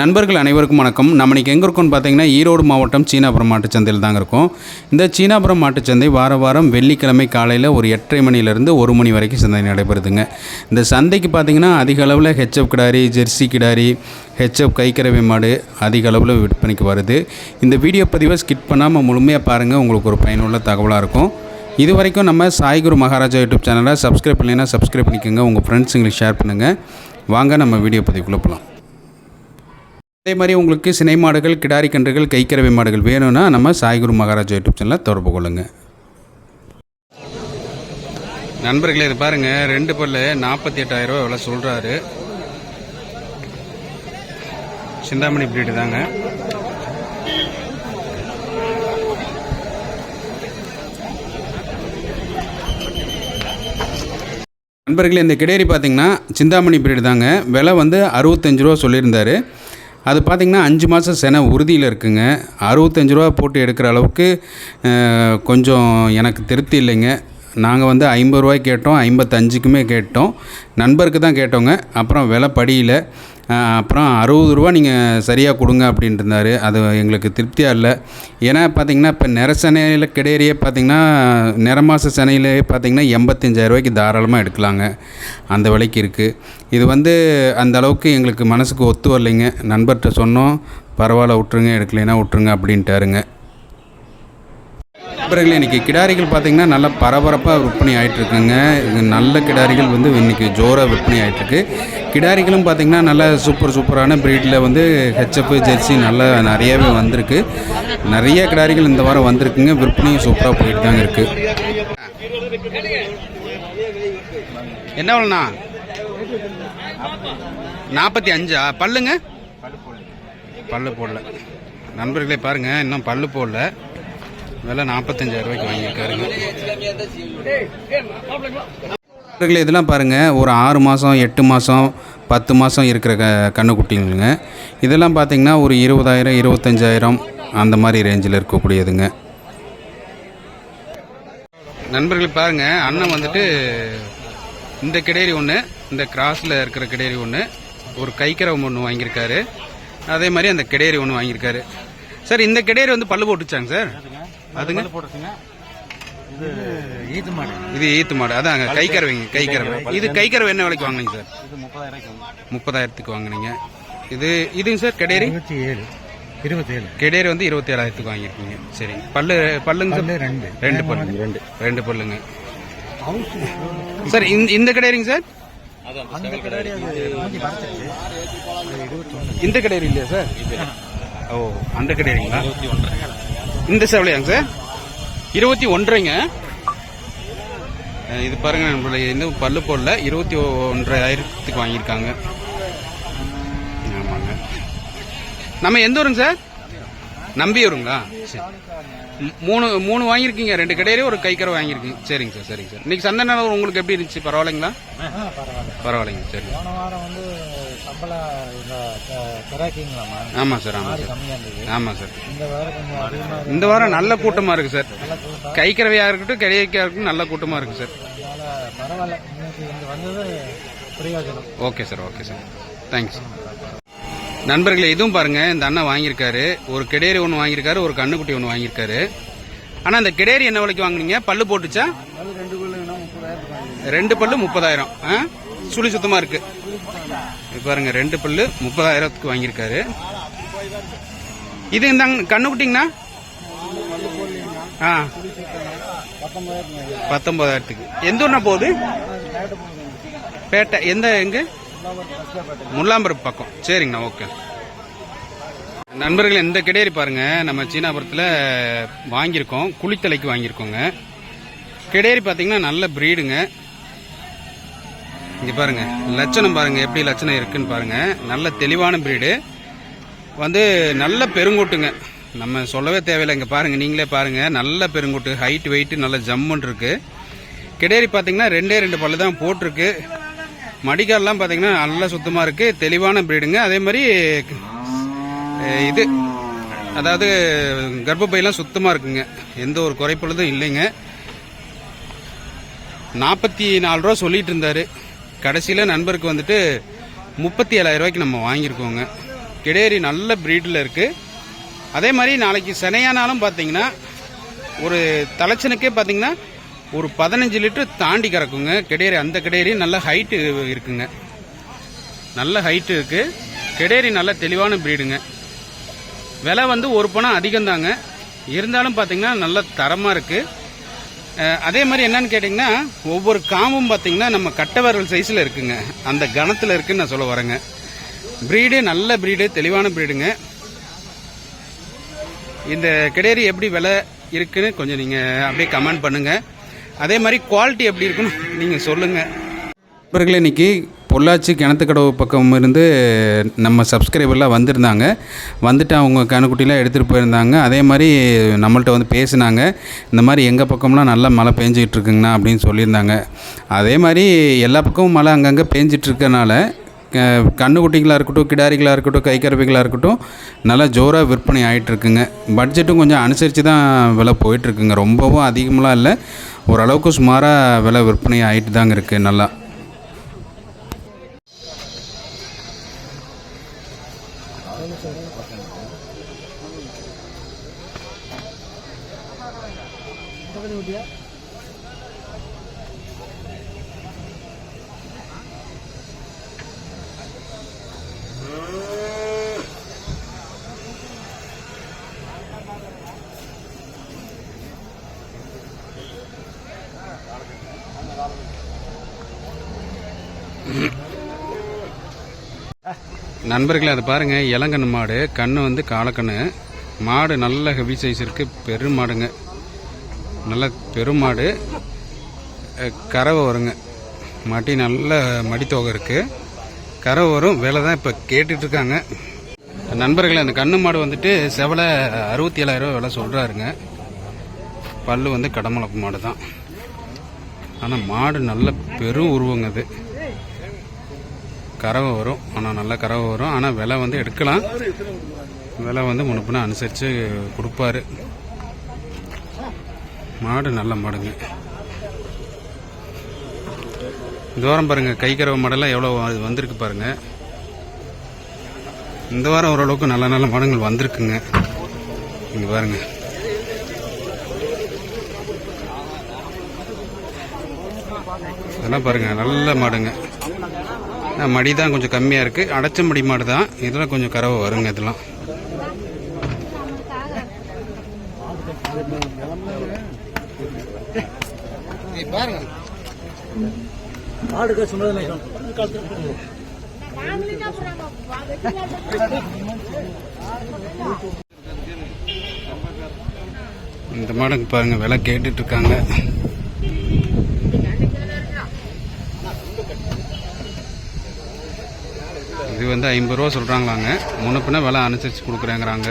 நண்பர்கள் அனைவருக்கும் வணக்கம். நம்ம இன்னைக்கு எங்கே இருக்கோம்னு பார்த்தீங்கன்னா ஈரோடு மாவட்டம் சீனாபுரம் மாட்டுச்சந்தையில் தாங்க இருக்கும். இந்த சீனாபுரம் மாட்டுச்சந்தை வார வாரம் வெள்ளிக்கிழமை காலையில் ஒரு எட்டரை மணிலேருந்து ஒரு மணி வரைக்கும் சந்தை நடைபெறுதுங்க. இந்த சந்தைக்கு பார்த்தீங்கன்னா அதிக அளவில் ஹெச்எஃப் கிடாரி ஜெர்சி கிடாரி ஹெச்எஃப் கைக்கரவை மாடு அதிக அளவில் விற்பனைக்கு வருது. இந்த வீடியோ பதிவை ஸ்கிப் பண்ணாமல் முழுமையாக பாருங்கள் உங்களுக்கு ஒரு பயனுள்ள தகவலாக இருக்கும். இது வரைக்கும் நம்ம சாய்குரு மகாராஜா யூடியூப் சேனலை சப்ஸ்கிரைப் பண்ணலைன்னா சப்ஸ்கிரைப் பண்ணிக்கோங்க. உங்கள் ஃப்ரெண்ட்ஸுங்களுக்கு ஷேர் பண்ணுங்கள் வாங்க நம்ம வீடியோ பதிவுக்குள்ளே போகலாம் அதே மாதிரி உங்களுக்கு சினை மாடுகள் கிடாரி கன்றுகள் கைக்கறவை மாடுகள் வேணும்னா நம்ம சாய்குரு மகாராஜா யூடியூப் சேனலில் தொடர்பு கொள்ளுங்க. நண்பர்களே இது பாருங்கள் ரெண்டு பல்லு நாற்பத்தி எட்டாயிரம் ரூபாய் எவ்வளோ சொல்கிறாரு சிந்தாமணி பிரீடு தாங்க. நண்பர்களே இந்த கிடேரி பார்த்தீங்கன்னா சிந்தாமணி பிரீடு தாங்க. விலை வந்து அறுபத்தஞ்சு ரூபா சொல்லியிருந்தாரு. அது பார்த்தீங்கன்னா அஞ்சு மாதம் செனை உறுதியில் இருக்குங்க. அறுபத்தஞ்சு ரூபா போட்டு எடுக்கிற அளவுக்கு கொஞ்சம் எனக்கு திருப்தி இல்லைங்க. நாங்கள் வந்து ஐம்பது ரூபாய்க்கு கேட்டோம் ஐம்பத்தஞ்சுக்குமே கேட்டோம். நண்பருக்கு தான் கேட்டோங்க. அப்புறம் விலை படியில. அப்புறம் அறுபது ரூபா நீங்கள் சரியாக கொடுங்க அப்படின்ட்டு இருந்தார் அது எங்களுக்கு திருப்தியாக இல்லை. ஏன்னா பார்த்தீங்கன்னா இப்போ நிற சென்னையில் கிடையிறையே பார்த்தீங்கன்னா நிறமாச சென்னையிலே பார்த்தீங்கன்னா எண்பத்தஞ்சாயிரம் ரூபாய்க்கு தாராளமாக எடுக்கலாங்க. அந்த விலைக்கு இருக்குது இது வந்து அந்த அளவுக்கு எங்களுக்கு மனசுக்கு ஒத்து வரலைங்க. நண்பர்கிட்ட சொன்னோம் பரவாயில்ல விட்ருங்க எடுக்கலைன்னா விட்ருங்க அப்படின்ட்டாருங்க. நண்பர்களே இன்றைக்கி கிடாரிகள் பார்த்தீங்கன்னா நல்லா பரபரப்பாக விற்பனை ஆகிட்டுருக்குங்க நல்ல கிடாரிகள் வந்து இன்றைக்கி ஜோராக விற்பனை ஆகிட்டுருக்கு கிடாரிகளும் பார்த்தீங்கன்னா நல்ல சூப்பர் சூப்பரான ப்ரீடில் வந்து ஹெச்எஃப் ஜெர்சி நல்லா நிறையாவே வந்திருக்கு. நிறைய கிடாரிகள் இந்த வாரம் வந்திருக்குங்க. விற்பனையும் சூப்பராக போயிட்டு தாங்க இருக்குது என்ன வேணுண்ணா நாற்பத்தி அஞ்சா? பல்லுங்க? பல்லு போடல. நண்பர்களே பாருங்கள் இன்னும் பல்லு போடல. விலை நாற்பத்தஞ்சாயிரம் ரூபாய்க்கு வாங்கியிருக்காருங்க. நண்பர்களே இதெல்லாம் பாருங்க ஒரு ஆறு மாதம் எட்டு மாதம் பத்து மாதம் இருக்கிற க கண்ணுக்குட்டிங்களுங்க இதெல்லாம் பார்த்தீங்கன்னா ஒரு இருபதாயிரம் இருபத்தஞ்சாயிரம் அந்த மாதிரி ரேஞ்சில் இருக்கக்கூடியதுங்க. நண்பர்கள் பாருங்க அண்ணன் வந்துட்டு இந்த கிடேரி ஒன்று இந்த கிராஸில் இருக்கிற கிடேரி ஒன்று ஒரு கைக்கரவம் ஒன்று வாங்கியிருக்காரு. அதே மாதிரி அந்த கிடேரி ஒன்று வாங்கியிருக்காரு. சார் இந்த கிடேரி வந்து பல்லு போட்டுச்சாங்க சார்? அதுங்க? இது ஈத்து மாடு இது ஈத்து மாடு அதாங்க கைக்கரவைங்க கைக்கரவை. இது கைக்கரவை என்ன விலைக்கு வாங்கினீங்க சார்? இது முப்பதாயிரம் முப்பதாயிரத்துக்கு வாங்கினீங்க. இது இதுங்க சார் கிடேரி? இருபத்தி ஏழு கிடேரி வந்து இருபத்தி ஏழாயிரத்துக்கு வாங்கியிருக்கீங்க. சரிங்க பல்லு பல்லுங்க சார்? ரெண்டு. ரெண்டு பல்லு ரெண்டு ரெண்டு பல்லுங்க. சார் இந்த இந்த கிடேரிங்க சார்? இந்த கிடேரி இல்லையா சார்? ஓ அந்த கிடேரிங்களா? இந்த சேவலையாங்க சார்? இருபத்தி ஒன்றரைங்க இது பாருங்க நம்மளுடைய இன்னும் பல்லு போடல. இருபத்தி ஒன்றாயிரத்துக்கு வாங்கியிருக்காங்க. ஆமாங்க. நம்ம எந்த ஊருங்க சார்? நம்பியூருங்களா? மூணு மூணு வாங்கியிருக்கீங்க ரெண்டு கடையிலே ஒரு கைக்கரை வாங்கியிருக்கீங்க. சரிங்க சார் சரிங்க சார். இன்னைக்கு சந்தை நிலவரம் உங்களுக்கு எப்படி இருந்துச்சு? பரவாயில்லைங்களா? பரவாயில்ல. பரவாயில்லைங்க சரி. போன வாரம் வந்து கிராக்கிங்களாமா ஆமாம் சார் ஆமாம் சார். ஆமாம் சார். இந்த வாரம் நல்ல கூட்டமாக இருக்குது சார். கைக்கறவையாக இருக்கட்டும் கிடையாக்கா இருக்கட்டும் நல்ல கூட்டமாக இருக்குது சார். பரவாயில்ல. Okay sir okay sir. Thanks நண்பர்களே இதுவும் பாருங்க. இந்த அண்ணன் வாங்கியிருக்காரு. ஒரு கிடேரி ஒன்று வாங்கியிருக்காரு ஒரு கண்ணுக்குட்டி ஒன்று வாங்கியிருக்காரு. ஆனால் அந்த கிடேரி என்ன விலைக்கு வாங்குனீங்க? பல்லு போட்டுச்சா? ரெண்டு பல்லு முப்பதாயிரம். சுழி சுத்தமாக இருக்கு. இது பாருங்க ரெண்டு பல்லு முப்பதாயிரத்துக்கு வாங்கியிருக்காரு. இது இந்த கண்ணுக்குட்டிங்கண்ணா ஆ. பத்தொன்பதாயிரத்துக்கு. எந்த ஊர்னா போகுது. பேட்டை. எந்த எங்க? முல்லாம்பரம் பக்கம். சரிங்கண்ணா ஓகே. நண்பர்கள் இந்த கிடையறி பாருங்க. நம்ம சீனாபுரத்தில் வாங்கியிருக்கோம். குளித்தலைக்கு வாங்கியிருக்கோங்க. கிடையறி பார்த்தீங்கன்னா நல்ல ப்ரீடுங்க இங்கே பாருங்க. லட்சணம் பாருங்க எப்படி லட்சணம் இருக்குன்னு பாருங்க. நல்ல தெளிவான ப்ரீடு வந்து நல்ல பெருங்கூட்டுங்க. நம்ம சொல்லவே தேவையில்லை. இங்கே பாருங்க நீங்களே பாருங்க. நல்ல பெருங்கூட்டு ஹைட் வெயிட் நல்ல ஜம்முன்னு இருக்கு. கிடையறி பார்த்தீங்கன்னா ரெண்டே ரெண்டு பல்லு தான் போட்டிருக்கு. மடிக்கால்லாம் பார்த்தீங்கன்னா நல்லா சுத்தமாக இருக்கு. தெளிவான பிரீடுங்க அதே மாதிரி இது. அதாவது கர்ப்பப்பையெல்லாம் சுத்தமாக இருக்குங்க. எந்த ஒரு குறைப்பொழுதும் இல்லைங்க. நாற்பத்தி நாலு ரூபா சொல்லிட்டு இருந்தாரு கடைசியில் நண்பருக்கு வந்துட்டு முப்பத்தி ஏழாயிரம் ரூபாய்க்கு நம்ம வாங்கியிருக்கோங்க. கிடேரி நல்ல ப்ரீடில் இருக்குது அதே மாதிரி நாளைக்கு சினையானாலும் பார்த்தீங்கன்னா ஒரு தலைச்சனுக்கே பார்த்தீங்கன்னா ஒரு பதினஞ்சு லிட்டர் தாண்டி கறக்குங்க. கெடேரி அந்த கெடேரி நல்ல ஹைட்டு இருக்குங்க. நல்ல ஹைட்டு இருக்குது கெடேரி நல்ல தெளிவான ப்ரீடுங்க விலை வந்து ஒரு பணம் அதிகம்தாங்க. இருந்தாலும் பார்த்தீங்கன்னா நல்ல தரமாக இருக்குது அதே மாதிரி என்னன்னு கேட்டிங்கன்னா ஒவ்வொரு காமும் பார்த்தீங்கன்னா நம்ம கட்டவரல் சைஸில் இருக்குங்க. அந்த கணத்தில் இருக்குன்னு நான் சொல்ல வரேங்க. ப்ரீடு நல்ல ப்ரீடு தெளிவான ப்ரீடுங்க இந்த கிடேரி எப்படி விலை இருக்குன்னு கொஞ்சம் நீங்கள் அப்படியே கமெண்ட் பண்ணுங்கள் அதே மாதிரி குவாலிட்டி எப்படி இருக்குன்னு நீங்கள் சொல்லுங்கள் நண்பர்களே இன்னைக்கு பொள்ளாச்சி கிணத்துக்கடவு பக்கம் இருந்து நம்ம சப்ஸ்கிரைபர்லாம் வந்திருந்தாங்க. வந்துட்டு அவங்க கணுக்குட்டிலாம் எடுத்துகிட்டு போயிருந்தாங்க. அதே மாதிரி நம்மள்ட்ட வந்து பேசினாங்க. இந்த மாதிரி எங்கள் பக்கம்லாம் நல்லா மழை பெஞ்சிக்கிட்டு இருக்குங்கண்ணா அப்படின்னு சொல்லியிருந்தாங்க. அதே மாதிரி எல்லா பக்கமும் மழை அங்கங்கே பெஞ்சிட்ருக்கனால கண்ணுக்குட்டிகளாக க- கன்றுக்குட்டிகளாக இருக்கட்டும் கிடாரிகளாக இருக்கட்டும் கைக்கறவைகளாக இருக்கட்டும் நல்லா ஜோராக விற்பனை ஆகிட்டுருக்குங்க பட்ஜெட்டும் கொஞ்சம் அனுசரித்து தான் விலை போயிட்டுருக்குங்க ரொம்பவும் அதிகமெலாம் இல்லை. ஓரளவுக்கு சுமாராக விலை விற்பனை ஆகிட்டு தாங்க இருக்குது நல்லா. நண்பர்களே அதை பாருங்கள் இளங்கன்று மாடு கண்ணு வந்து காலக்கண்ணு மாடு நல்ல ஹெவி சைஸ் இருக்குது பெரும் மாடுங்க. நல்ல பெருமாடு மாடு. கறவை வருங்க. மாட்டி நல்ல மடித்தொகை இருக்குது கறவை வரும் விலை தான் இப்போ கேட்டுட்ருக்காங்க நண்பர்களே அந்த கண்ணு மாடு வந்துட்டு செவலை அறுபத்தி ஏழாயிரம் விலை சொல்கிறாருங்க பல்லு வந்து கடமளப்பு மாடு தான் ஆனால் மாடு நல்ல பெரும் உருவங்க அது. கறவை வரும். ஆனால் நல்ல கறவை வரும். ஆனால் விலை வந்து எடுக்கலாம். விலை வந்து முன்னுப்பின அனுசரித்து கொடுப்பாரு. மாடு நல்ல மாடுங்க. இந்த வாரம் பாருங்க கை கறவை மாடெல்லாம் எவ்வளோ அது வந்திருக்கு பாருங்க. இந்த வாரம் ஓரளவுக்கு நல்ல நல்ல மாடுங்கள் வந்திருக்குங்க. இங்கே பாருங்க. இதெல்லாம் பாருங்க நல்ல மாடுங்க. மடி தான் கொஞ்சம் கம்மியாக இருக்குது அடைச்ச மடி மாடு தான். இதெல்லாம் கொஞ்சம் கறவை வருங்க இதெல்லாம். இந்த மாடுக்கு பாருங்க விலை கேட்டுட்டு இருக்காங்க. இது வந்து ஐம்பது ரூபா சொல்கிறாங்களாங்க முன்னப்பின விலை அனுசரித்து கொடுக்குறேங்கிறாங்க.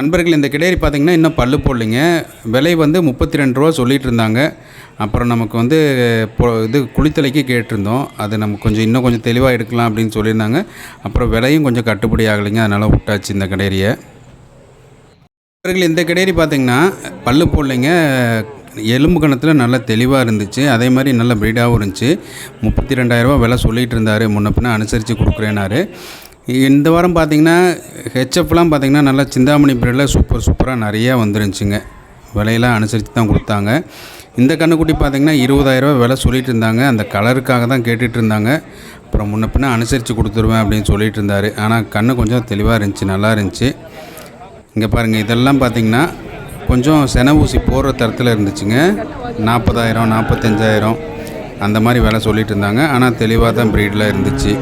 நண்பர்கள் இந்த கிடேரி பார்த்திங்கன்னா இன்னும் பல்லு போடலிங்க. விலை வந்து முப்பத்தி ரெண்டு ரூபா சொல்லிகிட்டு இருந்தாங்க அப்புறம் நமக்கு வந்து இது குளித்தலைக்கு கேட்டிருந்தோம். அது நமக்கு கொஞ்சம் இன்னும் கொஞ்சம் தெளிவாக எடுக்கலாம் அப்படின்னு சொல்லியிருந்தாங்க. அப்புறம் விலையும் கொஞ்சம் கட்டுப்படி ஆகலைங்க. அதனால் விட்டாச்சு இந்த கிடேரியை நண்பர்கள் இந்த கிடேரி பார்த்திங்கன்னா பல்லு போடலைங்க. எலும்பு கணத்தில் நல்லா தெளிவாக இருந்துச்சு. அதே மாதிரி நல்ல ப்ரீடாகவும் இருந்துச்சு. முப்பத்தி ரெண்டாயிரரூபா விலை சொல்லிகிட்டு இருந்தார். முன்ன பின்ன அனுசரித்து கொடுக்குறேனாரு இந்த வாரம் பார்த்தீங்கன்னா ஹெச்எஃப்லாம் பார்த்தீங்கன்னா நல்லா சிந்தாமணி ப்ரீடில் சூப்பர் சூப்பராக நிறையா வந்துருந்துச்சுங்க. விலையெல்லாம் அனுசரித்து தான் கொடுத்தாங்க. இந்த கண்ணுக்குட்டி பார்த்திங்கன்னா இருபதாயிரரூபா விலை சொல்லிகிட்டு இருந்தாங்க. அந்த கலருக்காக தான் கேட்டுட்டு இருந்தாங்க. அப்புறம் முன்ன பின்ன அனுசரித்து கொடுத்துருவேன் அப்படின்னு சொல்லிட்டு இருந்தார். ஆனால் கண்ணு கொஞ்சம் தெளிவாக இருந்துச்சு நல்லா இருந்துச்சு. இங்கே பாருங்கள் இதெல்லாம் பார்த்தீங்கன்னா கொஞ்சம் சென ஊசி போடுற தரத்தில் இருந்துச்சுங்க. நாற்பதாயிரம் நாற்பத்தஞ்சாயிரம் அந்த மாதிரி விலை சொல்லிட்டு இருந்தாங்க. ஆனால் தெளிவாக தான் ப்ரீடில் இருந்துச்சு.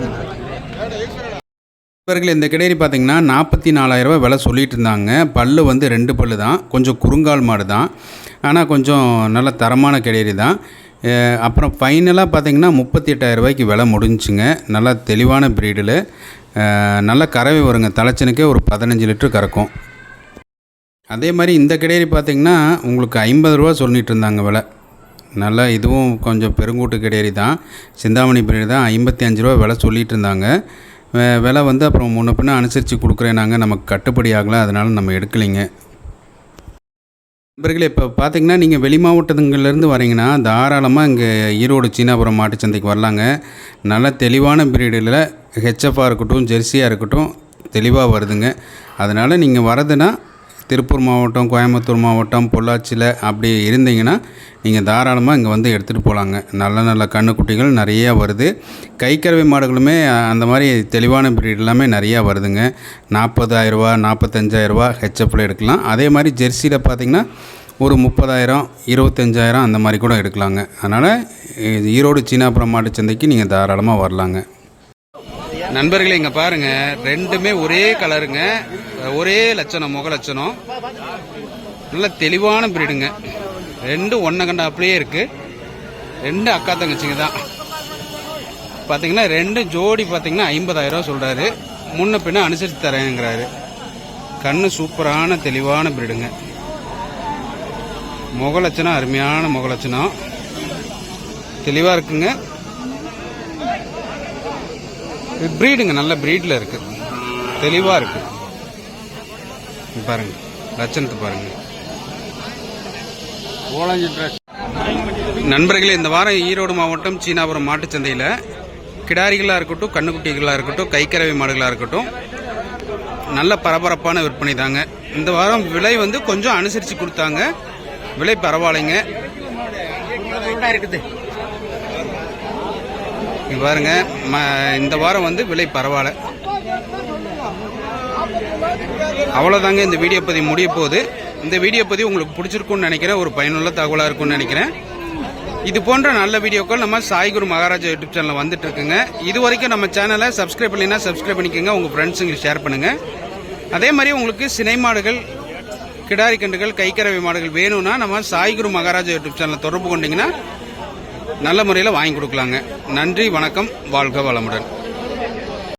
இவர்கள் இந்த கிடேரி பார்த்தீங்கன்னா நாற்பத்தி நாலாயிரரூபா விலை சொல்லிட்டு இருந்தாங்க. பல்லு வந்து ரெண்டு பல்லு தான். கொஞ்சம் குறுங்கால் மாடு தான். ஆனால் கொஞ்சம் நல்ல தரமான கிடேரி தான். அப்புறம் ஃபைனலாக பார்த்தீங்கன்னா முப்பத்தி எட்டாயிரம் ரூபாய்க்கு விலை முடிஞ்சுங்க. நல்லா தெளிவான ப்ரீடில் நல்ல கறவை வருங்க. தலைச்சனுக்கே ஒரு பதினஞ்சு லிட்டர் கறக்கும். அதே மாதிரி இந்த கிடேரி பார்த்திங்கன்னா உங்களுக்கு ஐம்பது ரூபா சொல்லிட்டு இருந்தாங்க விலை. நல்லா இதுவும் கொஞ்சம் பெருங்கூட்டு கிடேரி தான். சிந்தாமணி பிரியாணி தான் ஐம்பத்தி அஞ்சு ரூபா விலை சொல்லிட்டு இருந்தாங்க. விலை வந்து அப்புறம் முன்ன பின்ன அனுசரித்து கொடுக்குறேன் நாங்கள் நமக்கு கட்டுப்படி ஆகலை அதனால் நம்ம எடுக்கலைங்க. நண்பர்களே இப்போ பார்த்தீங்கன்னா நீங்கள் வெளி மாவட்டங்கள்லேருந்து வரீங்கன்னா தாராளமாக இங்கே ஈரோடு சீனாபுரம் மாட்டுச்சந்தைக்கு வரலாங்க. நல்ல தெளிவான பிரீடில் ஹெச்எஃப்பாக இருக்கட்டும் ஜெர்சியாக இருக்கட்டும் தெளிவாக வருதுங்க. அதனால் நீங்கள் வரதுன்னா திருப்பூர் மாவட்டம் கோயம்புத்தூர் மாவட்டம் பொள்ளாச்சியில் அப்படி இருந்தீங்கன்னா நீங்கள் தாராளமாக இங்கே வந்து எடுத்துகிட்டு போகலாங்க நல்ல நல்ல கண்ணுக்குட்டிகள் நிறையா வருது. கைக்கறவை மாடுகளுமே அந்த மாதிரி தெளிவான பிரீட் எல்லாமே நிறையா வருதுங்க. நாற்பதாயிரரூபா நாற்பத்தஞ்சாயிரரூபா ஹெச்எஃப்பில் எடுக்கலாம். அதே மாதிரி ஜெர்சியில் பார்த்தீங்கன்னா ஒரு முப்பதாயிரம் இருபத்தஞ்சாயிரம் அந்த மாதிரி கூட எடுக்கலாங்க. அதனால் ஈரோடு சீனாபுரம் மாட்டு சந்தைக்கு நீங்கள் தாராளமாக வரலாங்க. நண்பர்களே இங்கே பாருங்கள் ரெண்டுமே ஒரே கலருங்க. ஒரே லட்சணம் முக லட்சணம். நல்ல தெளிவான பிரீடுங்க ரெண்டும் ஒன்றை கண்ட அப்படியே இருக்குது ரெண்டு அக்கா தங்கச்சிங்க தான். பார்த்தீங்கன்னா ரெண்டு ஜோடி பார்த்தீங்கன்னா ஐம்பதாயிரம் சொல்கிறாரு முன்ன பின்ன அனுசரித்து தரேங்கிறாரு. கண்ணு சூப்பரான தெளிவான பிரீடுங்க முகலட்சணம் அருமையான முகலட்சணம் தெளிவாக இருக்குங்க. ப்ரீடுங்க நல்ல ப்ரீடில் இருக்கு. தெளிவாக இருக்கு. இங்க பாருங்க. லட்சணத்தை பாருங்க. நண்பர்களே இந்த வாரம் ஈரோடு மாவட்டம் சீனாபுரம் மாட்டுச் சந்தையில் கிடாரிகளாக இருக்கட்டும் கண்ணுக்குட்டிகளாக இருக்கட்டும் கைக்கறவை மாடுகளாக இருக்கட்டும் நல்ல பரபரப்பான விற்பனை தாங்க. இந்த வாரம் விலை வந்து கொஞ்சம் அனுசரித்து கொடுத்தாங்க. விலை பரவாயில்லைங்க. இருக்குது. பாருங்க ம- இந்த வாரம் வந்து விலை பரவாயில்ல. அவ்வளோதாங்க இந்த வீடியோ பதிவு முடிய போகுது. இந்த வீடியோ பதிவு உங்களுக்கு பிடிச்சிருக்கும்னு நினைக்கிறேன் ஒரு பயனுள்ள தகவலாக இருக்கும்னு நினைக்கிறேன். இது போன்ற நல்ல வீடியோக்கள் நம்ம சாய்குரு மகாராஜா யூடியூப் சேனலில் வந்துட்டு இருக்குங்க. இது வரைக்கும் நம்ம சேனலை சப்ஸ்கிரைப் பண்ணினா சப்ஸ்கிரைப் பண்ணிக்கோங்க உங்கள் ஃப்ரெண்ட்ஸுங்களுக்கு ஷேர் பண்ணுங்க. அதே மாதிரி உங்களுக்கு சினை மாடுகள் கிடாரி கண்டுகள் கைக்கறவை மாடுகள் வேணும்னா நம்ம சாய்குரு மகாராஜா யூடியூப் சேனலை தொடர்பு கொண்டீங்கன்னா நல்ல முறையில் வாங்கி கொடுக்கலாங்க. நன்றி வணக்கம் வாழ்க வளமுடன்.